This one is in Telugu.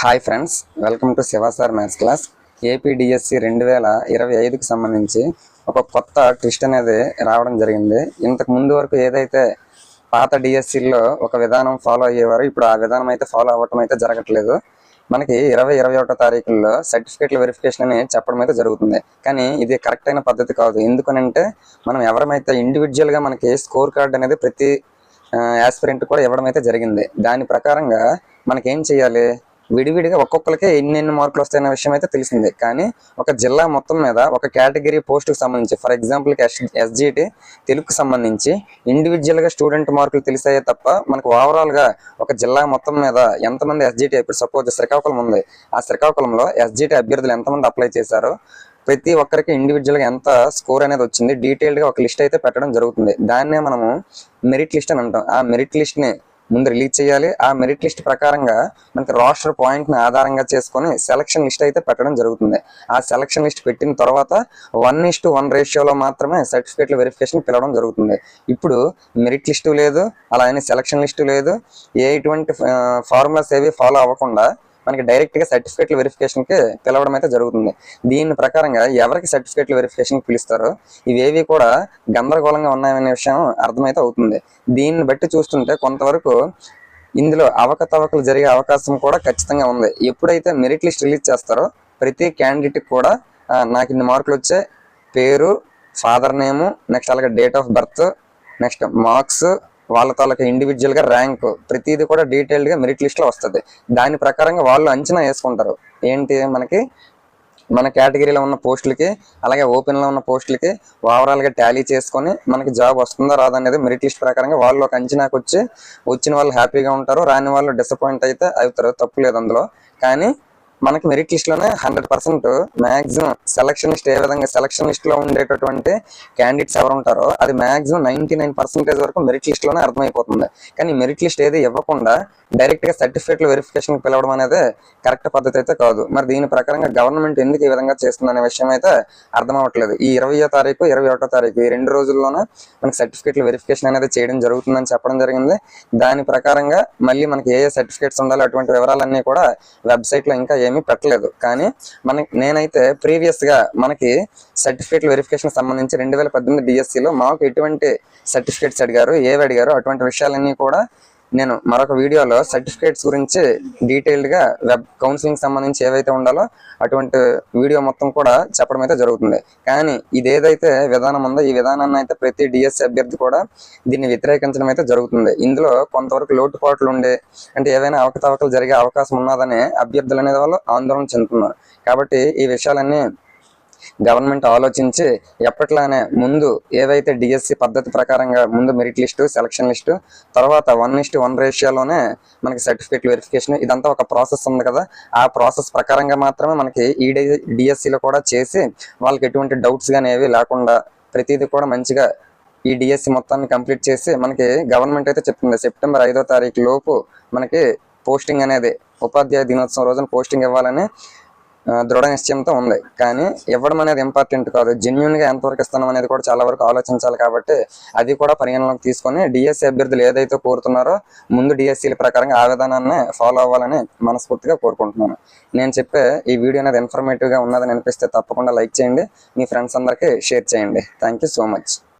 Hi friends welcome to Shiva sir maths class. APDSC రెండు వేల ఇరవై ఐదుకి సంబంధించి ఒక కొత్త ట్విస్ట్ అనేది రావడం జరిగింది. ఇంతకు ముందు వరకు ఏదైతే పాత డిఎస్సిలో ఒక విధానం ఫాలో అయ్యేవారు ఇప్పుడు ఆ విధానం అయితే ఫాలో అవ్వటం అయితే జరగట్లేదు. మనకి ఇరవై ఇరవై ఒకటో తారీఖుల్లో సర్టిఫికేట్ల వెరిఫికేషన్ అని చెప్పడం అయితే జరుగుతుంది. కానీ ఇది కరెక్ట్ అయిన పద్ధతి కాదు. ఎందుకనంటే మనం ఎవరమైతే ఇండివిజువల్గా మనకి స్కోర్ కార్డ్ అనేది ప్రతి యాస్పిరెంట్ కూడా ఇవ్వడం అయితే జరిగింది. దాని ప్రకారంగా మనకేం చేయాలి? విడివిడిగా ఒక్కొక్కరికి ఎన్నెన్ని మార్కులు వస్తాయనే విషయం అయితే తెలిసింది. కానీ ఒక జిల్లా మొత్తం మీద ఒక కేటగిరీ పోస్టుకు సంబంధించి ఫర్ ఎగ్జాంపుల్ ఎస్జిటి తెలుగుకు సంబంధించి ఇండివిజువల్గా స్టూడెంట్ మార్కులు తెలిసాయే తప్ప మనకు ఓవరాల్గా ఒక జిల్లా మొత్తం మీద ఎంతమంది ఎస్జిటి ఇప్పుడు సపోజ్ శ్రీకాకుళం ఉంది. ఆ శ్రీకాకుళంలో ఎస్జిటి అభ్యర్థులు ఎంతమంది అప్లై చేశారో? ప్రతి ఒక్కరికి ఇండివిజువల్గా ఎంత స్కోర్ అనేది వచ్చింది? డీటెయిల్డ్గా ఒక లిస్ట్ అయితే పెట్టడం జరుగుతుంది. దాన్నే మనము మెరిట్ లిస్ట్ అని అంటాం. ఆ మెరిట్ లిస్ట్ని ముందు రిలీజ్ చేయాలి. ఆ మెరిట్ లిస్ట్ ప్రకారంగా మనకి రోస్టర్ పాయింట్ని ఆధారంగా చేసుకొని సెలక్షన్ లిస్ట్ అయితే పెట్టడం జరుగుతుంది. ఆ సెలక్షన్ లిస్ట్ పెట్టిన తర్వాత వన్ ఇస్ టు వన్ రేషియోలో మాత్రమే సర్టిఫికేట్ల వెరిఫికేషన్ పిలవడం జరుగుతుంది. ఇప్పుడు మెరిట్ లిస్టు లేదు అలానే సెలక్షన్ లిస్టు లేదు. ఏ ఎటువంటి ఫార్ములాస్ ఏవి ఫాలో అవ్వకుండా మనకి డైరెక్ట్గా సర్టిఫికేట్ల వెరిఫికేషన్కి పిలవడం అయితే జరుగుతుంది. దీని ప్రకారంగా ఎవరికి సర్టిఫికేట్ల వెరిఫికేషన్ పిలుస్తారో ఇవేవి కూడా గందరగోళంగా ఉన్నాయనే విషయం అర్థమైతే అవుతుంది. దీన్ని బట్టి చూస్తుంటే కొంతవరకు ఇందులో అవకతవకలు జరిగే అవకాశం కూడా ఖచ్చితంగా ఉంది. ఎప్పుడైతే మెరిట్ లిస్ట్ రిలీజ్ చేస్తారో ప్రతి క్యాండిడేట్ కూడా నాకు ఇన్ని మార్కులు వచ్చే పేరు ఫాదర్ నేము నెక్స్ట్ అలాగే date of birth next marks వాళ్ళ తాలూకా ఇండివిజువల్గా ర్యాంక్ ప్రతిదీ కూడా డీటెయిల్డ్గా మెరిట్ లిస్ట్లో వస్తుంది. దాని ప్రకారంగా వాళ్ళు అంచనా వేసుకుంటారు. ఏంటి మనకి? మన కేటగిరీలో ఉన్న పోస్టులకి అలాగే ఓపెన్లో ఉన్న పోస్టులకి ఓవరాల్గా టాలీ చేసుకొని మనకి జాబ్ వస్తుందా రాదా అనేది మెరిట్ లిస్ట్ ప్రకారంగా వాళ్ళు ఒక అంచనాకు వచ్చి వచ్చిన వాళ్ళు హ్యాపీగా ఉంటారు. రాని వాళ్ళు డిసప్పాయింట్ అయితే అవుతారు. తప్పు లేదు అందులో. కానీ మనకి merit లిస్ట్లోనే hundred percent maximum selection list ఏ విధంగా సెలక్షన్ లిస్ట్లో ఉండేటటువంటి క్యాండిడేట్స్ ఎవరు ఉంటారో అది మాక్సిమం నైన్టీ నైన్ పర్సెంటేజ్ వరకు మెరిట్ లిస్ట్లోనే అర్థమైపోతుంది. కానీ మెరిట్ లిస్ట్ ఏది ఇవ్వకుండా డైరెక్ట్గా సర్టిఫికేట్ల వెరిఫికేషన్ పిలవడం అనేది కరెక్ట్ పద్ధతి అయితే కాదు. మరి దీని ప్రకారంగా గవర్నమెంట్ ఎందుకు ఈ విధంగా చేస్తుంది అనే విషయం అయితే అర్థం అవ్వట్లేదు. ఈ ఇరవయో తారీఖు ఇరవై ఒకటో తారీఖు ఈ రెండు రోజుల్లోనే మనకి సర్టిఫికేట్ల వెరిఫికేషన్ అనేది చేయడం జరుగుతుందని చెప్పడం జరిగింది. దాని ప్రకారంగా మళ్ళీ మనకి ఏ ఏ సర్టిఫికేట్స్ ఉండాలి అటువంటి వివరాలన్నీ కూడా వెబ్సైట్లో ఇంకా ఏమీ పెట్టలేదు. కానీ మనకి నేనైతే ప్రీవియస్గా మనకి సర్టిఫికేట్ వెరిఫికేషన్ సంబంధించి రెండు వేల పద్దెనిమిది డిఎస్సి లో మాకు ఎటువంటి సర్టిఫికేట్స్ అడిగారు ఏవి అడిగారు అటువంటి విషయాలన్నీ కూడా నేను మరొక వీడియోలో సర్టిఫికేట్స్ గురించి డీటెయిల్డ్గా వెబ్ కౌన్సిలింగ్ సంబంధించి ఏవైతే ఉండాలో అటువంటి వీడియో మొత్తం కూడా చెప్పడం అయితే జరుగుతుంది. కానీ ఇది ఏదైతే విధానం ఉందో ఈ విధానాన్ని అయితే ప్రతి డిఎస్సి అభ్యర్థి కూడా దీన్ని వ్యతిరేకించడం అయితే జరుగుతుంది. ఇందులో కొంతవరకు లోటుపాట్లు ఉండే అంటే ఏవైనా అవకతవకలు జరిగే అవకాశం ఉన్నదని అభ్యర్థులు అనేది వాళ్ళు ఆందోళన చెందుతున్నారు. కాబట్టి ఈ విషయాలన్నీ గవర్నమెంట్ ఆలోచించి ఎప్పట్లానే ముందు ఏవైతే డిఎస్సి పద్ధతి ప్రకారంగా ముందు మెరిట్ లిస్టు సెలక్షన్ లిస్టు తర్వాత వన్ ఇస్టు వన్ రేషియోలోనే మనకి సర్టిఫికేట్ వెరిఫికేషన్ ఇదంతా ఒక ప్రాసెస్ ఉంది కదా. ఆ ప్రాసెస్ ప్రకారంగా మాత్రమే మనకి ఈ డిఎస్సిలో కూడా చేసి వాళ్ళకి ఎటువంటి డౌట్స్ కానీ ఏవి లేకుండా ప్రతిదీ కూడా మంచిగా ఈ డిఎస్సి మొత్తాన్ని కంప్లీట్ చేసి మనకి గవర్నమెంట్ అయితే చెప్తుంది. సెప్టెంబర్ ఐదో తారీఖు లోపు మనకి పోస్టింగ్ అనేది ఉపాధ్యాయ దినోత్సవం రోజున పోస్టింగ్ ఇవ్వాలని దృఢ నిశ్చయంతో ఉంది. కానీ ఇవ్వడం అనేది ఇంపార్టెంట్ కాదు. జెన్యున్గా ఎంతవరకు ఇస్తున్నాం అనేది కూడా చాలా వరకు ఆలోచించాలి కాబట్టి అది కూడా పరిగణలోకి తీసుకొని డిఎస్సి అభ్యర్థులు ఏదైతే కోరుతున్నారో ముందు డిఎస్సీల ప్రకారంగా ఆ విధానాన్ని ఫాలో అవ్వాలని మనస్ఫూర్తిగా కోరుకుంటున్నాను. నేను చెప్పే ఈ వీడియో అనేది ఇన్ఫర్మేటివ్గా ఉన్నదని అనిపిస్తే తప్పకుండా లైక్ చేయండి. మీ ఫ్రెండ్స్ అందరికీ షేర్ చేయండి. Thank you so much